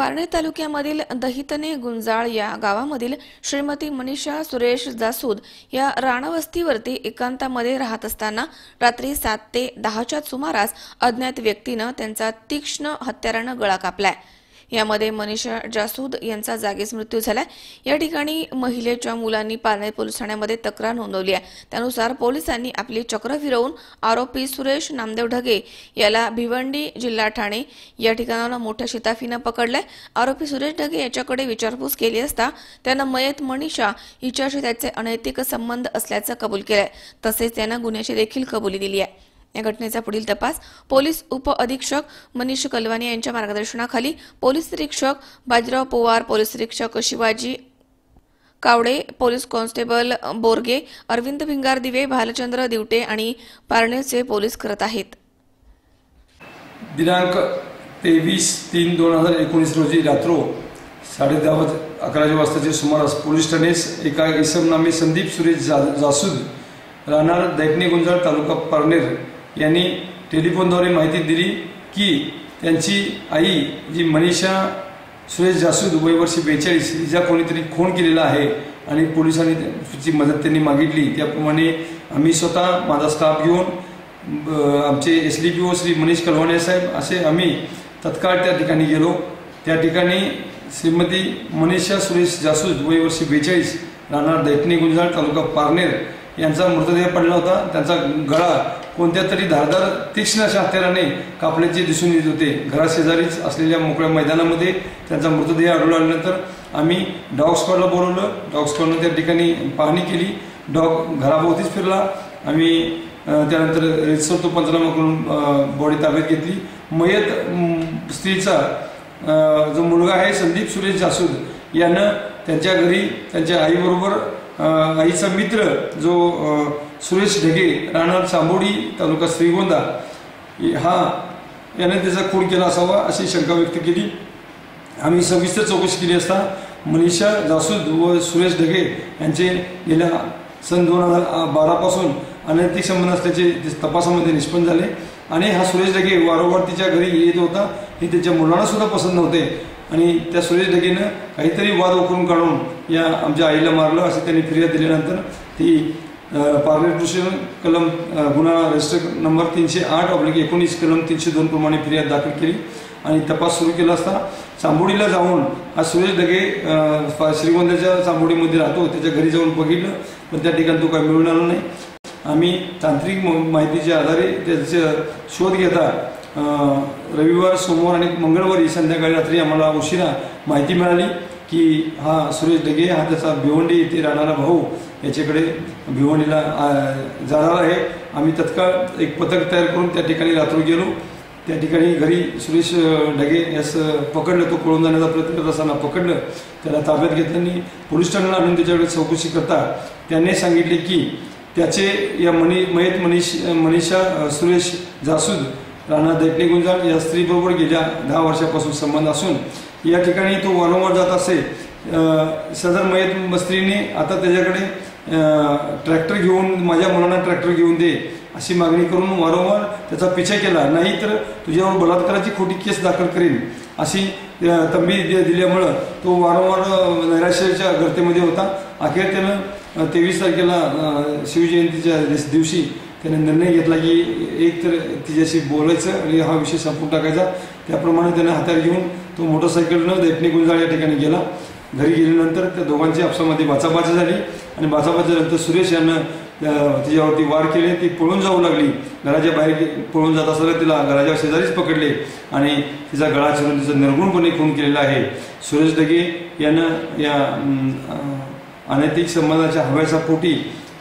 पारणे तालुक्यामधील दहितने गुंजाळ या गावामधील श्रीमती मनीषा सुरेश जासूद या राणावस्तीवरती एकांतामध्ये राहत असताना रात्री सात ते दहाच्या सुमारास अज्ञात व्यक्तीनं त्यांचा तीक्ष्ण हत्यारानं गळा कापलाय. यामध्ये मनीषा जासूद यांचा जागीच मृत्यू झालाय. या ठिकाणी महिलेच्या मुलांनी पारणे पोलीस ठाण्यामध्ये तक्रार नोंदवली आहे. त्यानुसार पोलिसांनी आपली चक्र फिरवून आरोपी सुरेश नामदेव ढगे याला भिवंडी जिल्हा ठाणे या ठिकाणाला मोठ्या शिताफीनं पकडलंय. आरोपी सुरेश ढगे याच्याकडे विचारपूस केली असता त्यानं मयत मनीषा हिच्याशी त्याचे अनैतिक संबंध असल्याचं कबूल केलंय. तसेच त्यानं गुन्ह्याची देखील कबुली दिली आहे. या घटनेचा पुढील तपास पोलीस उपअधीक्षक मनीष कलवानी यांच्या मार्गदर्शनाखाली पोलीस निरीक्षक बाजीराव पोवार पोलीस निरीक्षक Shivaji Kawade police constable Borge Arvind Bhingardive Bhalchandra Divate आणि पारणेचे पोलीस करत आहेत. दिनांक तेवीस तीन दोन हजार एकोणीस रोजी रात्रो साडे दहा वाज अकराच्या वाजताच्या सुमारास पोलीस ठाण्यास एका इसम नामे संदीप सुरेश जा जासूद राहणार दैपणे गुंजाळ तालुका पारनेर यांनी टेलिफोनद्वारे माहिती दिली की त्यांची आई जी मनीषा सुरेश जासूद वय वर्ष बेचाळीस हिचा कोणीतरी खून केलेला आहे आणि पोलिसांनी जी मदत त्यांनी मागितली. त्याप्रमाणे आम्ही स्वतः माझा स्टाफ घेऊन आमचे S D P O Shri Manish Kalwane साहेब असे आम्ही तत्काळ त्या ठिकाणी गेलो. त्या ठिकाणी श्रीमती मनीषा सुरेश जासूद वय वर्ष बेचाळीस राहणार दैठणी गुंजाळ तालुका पारनेर यांचा मृतदेह पडला होता. त्यांचा गळा कोणत्या तरी धारदार तीक्ष्ण अशा कापल्याचे दिसून येत होते. घराशेजारीच असलेल्या मोकळ्या मैदानामध्ये त्यांचा मृतदेह आढळून आल्यानंतर आम्ही डॉग स्क्वॉडला बोलवलं. डॉग स्क्वॉडनं त्या ठिकाणी पाहणी केली. डॉग घराभोवतीच फिरला. आम्ही त्यानंतर रेसर तो पंचनामा करून बॉडी ताब्यात घेतली. मयत स्त्रीचा जो मुलगा आहे संदीप सुरेश जासूद यानं त्यांच्या घरी त्यांच्या आईबरोबर आईचा मित्र जो सुरेश ढगे राहणार चांबोडी तालुका श्रीगोंदा हा याने त्याचा खून केला असावा अशी शंका व्यक्त केली. आम्ही सविस्तर चौकशी केली असता मनीषा जासूद व सुरेश ढगे यांचे गेल्या सन दोन हजार बारापासून अनैतिक संबंध असल्याचे ते तपासामध्ये निष्पन्न झाले. आणि हा सुरेश ढगे वारंवार तिच्या घरी येत होता. हे त्याच्या मुलांना सुद्धा पसंत नव्हते. आणि त्या सुरेश ढगेनं काहीतरी वाद उकरून काढून या आमच्या आईला मारलं असं त्यांनी फिर्याद दिल्यानंतर ती पार्लर कृषी कलम गुन्हा रजिस्टर नंबर तीनशे आठ ऑब्लिक एकोणीस कलम तीनशे दोन प्रमाणे फिर्याद दाखल केली आणि तपास सुरू केला असता चांबोडीला जाऊन हा सुरेश ढगे श्रीगोंद्याच्या चांबोडीमध्ये राहतो त्याच्या घरी जाऊन बघितलं पण त्या ठिकाणी तो काही मिळून नाही. आम्ही तांत्रिक म- माहितीच्या आधारे त्याचा शोध घेता रविवार सोमवार आणि मंगळवारी संध्याकाळी रात्री आम्हाला उशिरा माहिती मिळाली की हा सुरेश ढगे हा त्याचा भिवंडी येथे राहणारा भाऊ याच्याकडे भिवंडीला जाणार आहे. आम्ही तत्काळ एक पथक तयार करून त्या ठिकाणी रात्री गेलो. त्या ठिकाणी घरी सुरेश ढगे यास पकडलं तो पळून जाण्याचा प्रयत्न करत असताना पकडलं. त्याला ताब्यात घेतलं आणि पोलीस ठाण्याला आणून त्याच्याकडे चौकशी करता त्याने सांगितले की त्याचे या मनी मयत मनीष मनीषा सुरेश जासूद राणा देटणे गुंजाळ या स्त्रीबरोबर गेल्या दहा वर्षापासून संबंध असून या ठिकाणी तो वारंवार जात असे. सदर मयत स्त्रीने आता त्याच्याकडे ट्रॅक्टर घेऊन माझ्या मुलांना ट्रॅक्टर घेऊन दे अशी मागणी करून वारंवार त्याचा पिछा केला. नाही तर तुझ्यावर बलात्काराची खोटी केस दाखल करेन अशी तंबी दि- दिल्यामुळं तो वारंवार नैराश्याच्या गर्तेमध्ये होता. अखेर त्यानं तेवीस तारखेला शिवजयंतीच्या दिवशी त्याने निर्णय घेतला की एक तर तिच्याशी बोलायचं आणि हा विषय संपून टाकायचा. त्याप्रमाणे त्याने हातात घेऊन तो मोटरसायकलनं दैठणी गुंजाळ या ठिकाणी गेला. घरी गेल्यानंतर त्या दोघांची आपसामध्ये बाचाबाची झाली आणि बाचाबाचीनंतर सुरेश यानं तिच्यावरती वार केले. ती पळून जाऊ लागली. घराच्या बाहेर पळून जात असताना तिला घराच्या शेजारीच पकडले आणि तिचा गळा चिरून तिचा निर्गुणपणे खून केलेला आहे. सुरेश दगे यानं या अनैतिक संबंधाच्या हव्याचा पोटी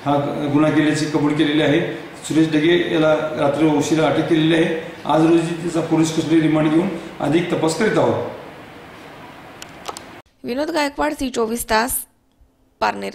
हा गुन्हा केल्याची कबूल केलेली आहे. सुरेश ढगे याला रात्री उशिरा अटक केलेली आहे. आज रोजी तिचा पोलीस कस्टडी रिमांड घेऊन अधिक तपास करीत आहोत. विनोद गायकवाड सी चोवीस तास पारनेर.